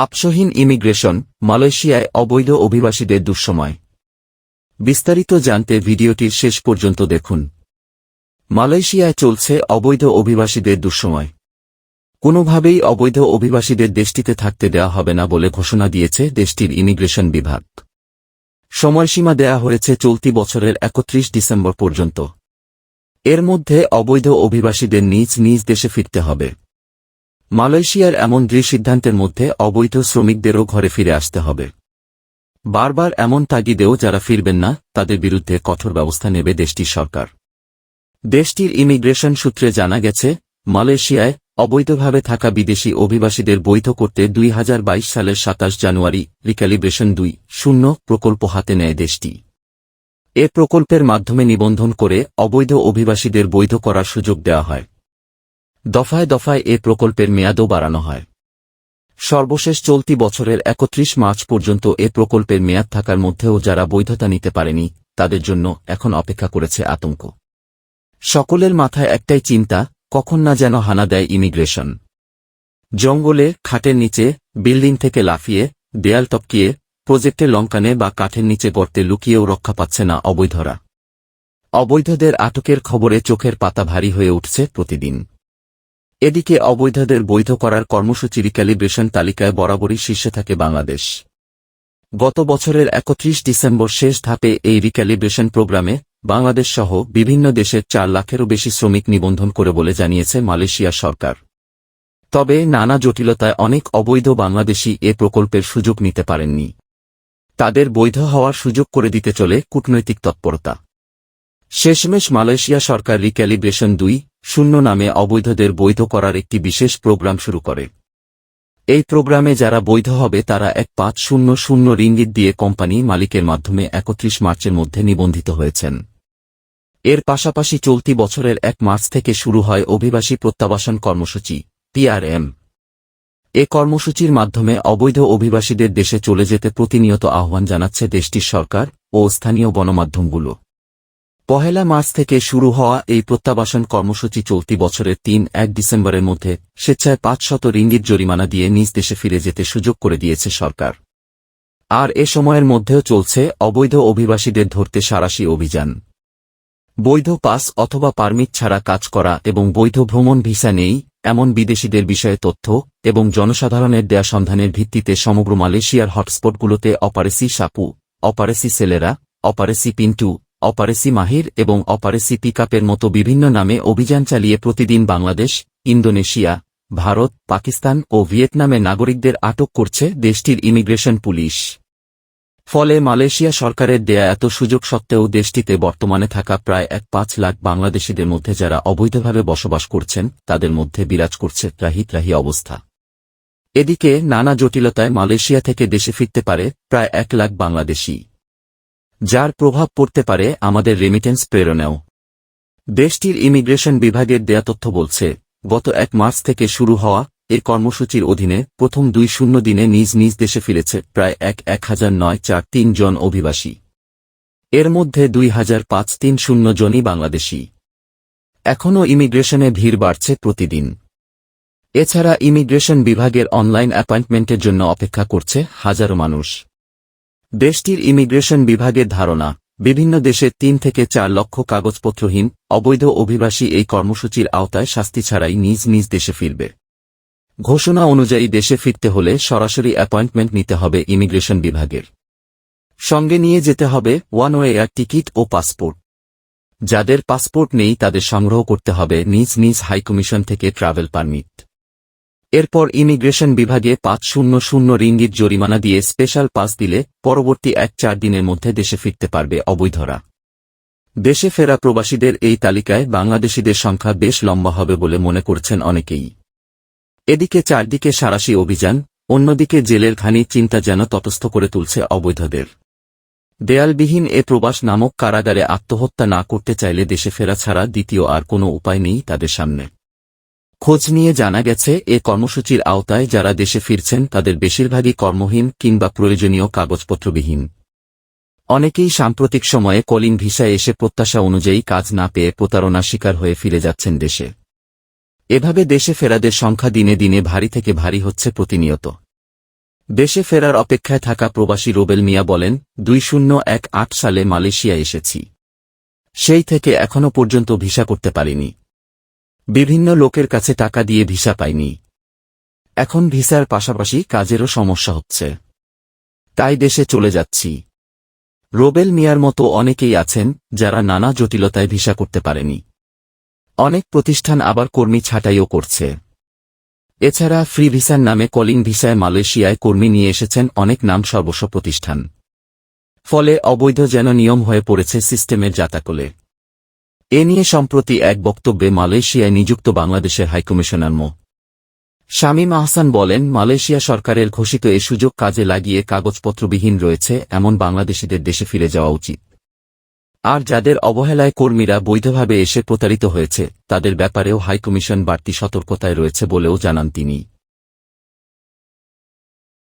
আপসহীন immigration মালয়েশিয়ায় অবৈধ অভিবাসীদের দুঃসময়। বিস্তারিত জানতে ভিডিওটির শেষ পর্যন্ত দেখুন। মালয়েশিয়ায় চলছে অবৈধ অভিবাসীদের দুঃসময়। কোনোভাবেই অবৈধ অভিবাসীদের দেশটিতে থাকতে দেওয়া হবে না বলে ঘোষণা দিয়েছে দেশটির ইমিগ্রেশন বিভাগ। সময়সীমা দেয়া হয়েছে চলতি বছরের একত্রিশ ডিসেম্বর পর্যন্ত। এর মধ্যে অবৈধ অভিবাসীদের নিজ নিজ দেশে ফিরতে হবে। মালয়েশিয়ার এমন দৃঢ় সিদ্ধান্তের মধ্যে অবৈধ শ্রমিকদেরও ঘরে ফিরে আসতে হবে। বারবার এমন তাগিদেও যারা ফিরবেন না, তাদের বিরুদ্ধে কঠোর ব্যবস্থা নেবে দেশটির সরকার। দেশটির ইমিগ্রেশন সূত্রে জানা গেছে, মালয়েশিয়ায় অবৈধভাবে থাকা বিদেশি অভিবাসীদের বৈধ করতে দুই হাজার বাইশ সালের সাতাশ জানুয়ারি রিক্যালিব্রেশন দুই শূন্য প্রকল্প হাতে নেয় দেশটি। এ প্রকল্পের মাধ্যমে নিবন্ধন করে অবৈধ অভিবাসীদের বৈধ করার সুযোগ দেওয়া হয়। দফায় দফায় এ প্রকল্পের মেয়াদও বাড়ানো হয়। সর্বশেষ চলতি বছরের একত্রিশ মার্চ পর্যন্ত এ প্রকল্পের মেয়াদ থাকার মধ্যেও যারা বৈধতা নিতে পারেনি, তাদের জন্য এখন অপেক্ষা করেছে আতঙ্ক। সকলের মাথায় একটাই চিন্তা, কখন না যেন হানা দেয় ইমিগ্রেশন। জঙ্গলে, খাটের নিচে, বিল্ডিং থেকে লাফিয়ে, দেয়াল টপকিয়ে, প্রজেক্টে লঙ্কানে বা কাঠের নিচে গর্তে লুকিয়েও রক্ষা পাচ্ছে না অবৈধরা। অবৈধদের আটকের খবরে চোখের পাতা ভারী হয়ে উঠছে প্রতিদিন। এদিকে অবৈধদের বৈধ করার কর্মসূচি রিক্যালিব্রেশন তালিকায় বরাবরই শীর্ষে থাকে বাংলাদেশ। গত বছরের একত্রিশ ডিসেম্বর শেষ ধাপে এই রিক্যালিব্রেশন প্রোগ্রামে বাংলাদেশ সহ বিভিন্ন দেশের চার লাখেরও বেশি শ্রমিক নিবন্ধন করে বলে জানিয়েছে মালয়েশিয়া সরকার। তবে নানা জটিলতায় অনেক অবৈধ বাংলাদেশি এ প্রকল্পের সুযোগ নিতে পারেননি। তাদের বৈধ হওয়ার সুযোগ করে দিতে চলে কূটনৈতিক তৎপরতা। শেষমেশ মালয়েশিয়া সরকার রিক্যালিব্রেশন দুই শূন্য নামে অবৈধদের বৈধ করার একটি বিশেষ প্রোগ্রাম শুরু করে। এই প্রোগ্রামে যারা বৈধ হবে, তারা এক পাঁচ শূন্য শূন্য রিঙ্গিত দিয়ে কোম্পানি মালিকের মাধ্যমে একত্রিশ মার্চের মধ্যে নিবন্ধিত হয়েছেন। এর পাশাপাশি চলতি বছরের এক মার্চ থেকে শুরু হয় অভিবাসী প্রত্যাবাসন কর্মসূচি পিআরএম এ কর্মসূচির মাধ্যমে অবৈধ অভিবাসীদের দেশে চলে যেতে প্রতিনিয়ত আহ্বান জানাচ্ছে দেশটির সরকার ও স্থানীয় গণমাধ্যমগুলো। পহেলা মার্চ থেকে শুরু হওয়া এই প্রত্যাবাসন কর্মসূচি চলতি বছরের তিন, এক ডিসেম্বরের মধ্যে স্বেচ্ছায় পাঁচশত রিঙ্গিত জরিমানা দিয়ে নিজ দেশে ফিরে যেতে সুযোগ করে দিয়েছে সরকার। আর এ সময়ের মধ্যেও চলছে অবৈধ অভিবাসীদের ধরতে সারাশি অভিযান। বৈধ পাস অথবা পারমিট ছাড়া কাজ করা এবং বৈধ ভ্রমণ ভিসা নেই, এমন বিদেশিদের বিষয়ে তথ্য এবং জনসাধারণের দেয়া সন্ধানের ভিত্তিতে সমগ্র মালয়েশিয়ার হটস্পটগুলোতে অপারেসি সাপু, অপারেসি সেলেরা, অপারেসি পিন্টু অপারেসি মাহির এবং অপারেসি পিকআপের মতো বিভিন্ন নামে অভিযান চালিয়ে প্রতিদিন বাংলাদেশ, ইন্দোনেশিয়া, ভারত, পাকিস্তান ও ভিয়েতনামে নাগরিকদের আটক করছে দেশটির ইমিগ্রেশন পুলিশ। ফলে মালয়েশিয়া সরকারের দেয়া এত সুযোগ সত্ত্বেও দেশটিতে বর্তমানে থাকা প্রায় এক পাঁচ লাখ বাংলাদেশিদের মধ্যে যারা অবৈধভাবে বসবাস করছেন, তাদের মধ্যে বিরাজ করছে ত্রাহি ত্রাহি অবস্থা। এদিকে নানা জটিলতায় মালয়েশিয়া থেকে দেশে ফিরতে পারে প্রায় এক লাখ বাংলাদেশি। যার প্রভাব পড়তে পারে আমাদের রেমিটেন্স প্রেরণেও। দেশটির ইমিগ্রেশন বিভাগের দেয়া তথ্য বলছে, গত এক মার্চ থেকে শুরু হওয়া এর কর্মসূচির অধীনে প্রথম দুই শূন্য দিনে নিজ নিজ দেশে ফিরেছে প্রায় এক এক হাজার নয় চার তিন জন অভিবাসী। এর মধ্যে দুই হাজার পাঁচ তিন শূন্য জনই বাংলাদেশি। এখনও ইমিগ্রেশনে ভিড় বাড়ছে প্রতিদিন। এছাড়া ইমিগ্রেশন বিভাগের অনলাইন অ্যাপয়েন্টমেন্টের জন্য অপেক্ষা করছে হাজারো মানুষ। দেশটির ইমিগ্রেশন বিভাগের ধারণা, বিভিন্ন দেশের তিন থেকে চার লক্ষ কাগজপত্রহীন, অবৈধ অভিবাসী এই কর্মসূচির আওতায় শাস্তি ছাড়াই নিজ নিজ দেশে ফিরবে। ঘোষণা অনুযায়ী দেশে ফিরতে হলে সরাসরি অ্যাপয়েন্টমেন্ট নিতে হবে ইমিগ্রেশন বিভাগের। সঙ্গে নিয়ে যেতে হবে ওয়ান ওয়ে এয়ার টিকিট ও পাসপোর্ট। যাদের পাসপোর্ট নেই তাদের সংগ্রহ করতে হবে নিজ নিজ হাইকমিশন থেকে ট্রাভেল পারমিট। এরপর ইমিগ্রেশন বিভাগে পাঁচ শূন্য শূন্য রিঙ্গিত জরিমানা দিয়ে স্পেশাল পাস দিলে পরবর্তী এক চার দিনের মধ্যে দেশে ফিরতে পারবে অবৈধরা। দেশে ফেরা প্রবাসীদের এই তালিকায় বাংলাদেশিদের সংখ্যা বেশ লম্বা হবে বলে মনে করছেন অনেকেই। এদিকে চারদিকে সারাশি অভিযান, অন্যদিকে জেলের ঘানি চিন্তা যেন তটস্থ করে তুলছে অবৈধদের। দেয়ালবিহীন এ প্রবাস নামক কারাগারে আত্মহত্যা না করতে চাইলে দেশে ফেরা ছাড়া দ্বিতীয় আর কোনো উপায় নেই তাদের সামনে। খোঁজ নিয়ে জানা গেছে, এ কর্মসূচির আওতায় যারা দেশে ফিরছেন তাদের বেশিরভাগই কর্মহীন কিংবা প্রয়োজনীয় কাগজপত্রবিহীন। অনেকেই সাম্প্রতিক সময়ে কলিন ভিসায় এসে প্রত্যাশা অনুযায়ী কাজ না পেয়ে প্রতারণার শিকার হয়ে ফিরে যাচ্ছেন দেশে। এভাবে দেশে ফেরাদের সংখ্যা দিনে দিনে ভারী থেকে ভারী হচ্ছে প্রতিনিয়ত। দেশে ফেরার অপেক্ষায় থাকা প্রবাসী রোবেল মিয়া বলেন, দুই শূন্য এক আট সালে মালয়েশিয়া এসেছি। সেই থেকে এখনও পর্যন্ত ভিসা করতে পারিনি। বিভিন্ন লোকের কাছে টাকা দিয়ে ভিসা পাইনি। এখন ভিসার পাশাপাশি কাজেরও সমস্যা হচ্ছে। তাই দেশে চলে যাচ্ছি। রোবেল মিয়ার মতো অনেকেই আছেন যারা নানা জটিলতায় ভিসা করতে পারেনি। অনেক প্রতিষ্ঠান আবার কর্মী ছাঁটাইও করছে। এছাড়া ফ্রি ভিসার নামে কলিং ভিসায় মালয়েশিয়ায় কর্মী নিয়ে এসেছেন অনেক নাম সর্বস্ব প্রতিষ্ঠান। ফলে অবৈধ যেন নিয়ম হয়ে পড়েছে সিস্টেমের জাতাকলে। এ নিয়ে সম্প্রতি এক বক্তব্যে মালয়েশিয়ায় নিযুক্ত বাংলাদেশের হাইকমিশনার মো. শামীম আহসান বলেন, মালয়েশিয়া সরকারের ঘোষিত এ সুযোগ কাজে লাগিয়ে কাগজপত্রবিহীন রয়েছে, এমন বাংলাদেশিদের দেশে ফিরে যাওয়া উচিত। আর যাদের অবহেলায় কর্মীরা বৈধভাবে এসে প্রতারিত হয়েছে, তাদের ব্যাপারেও হাইকমিশন বাড়তি সতর্কতায় রয়েছে বলেও জানান তিনি।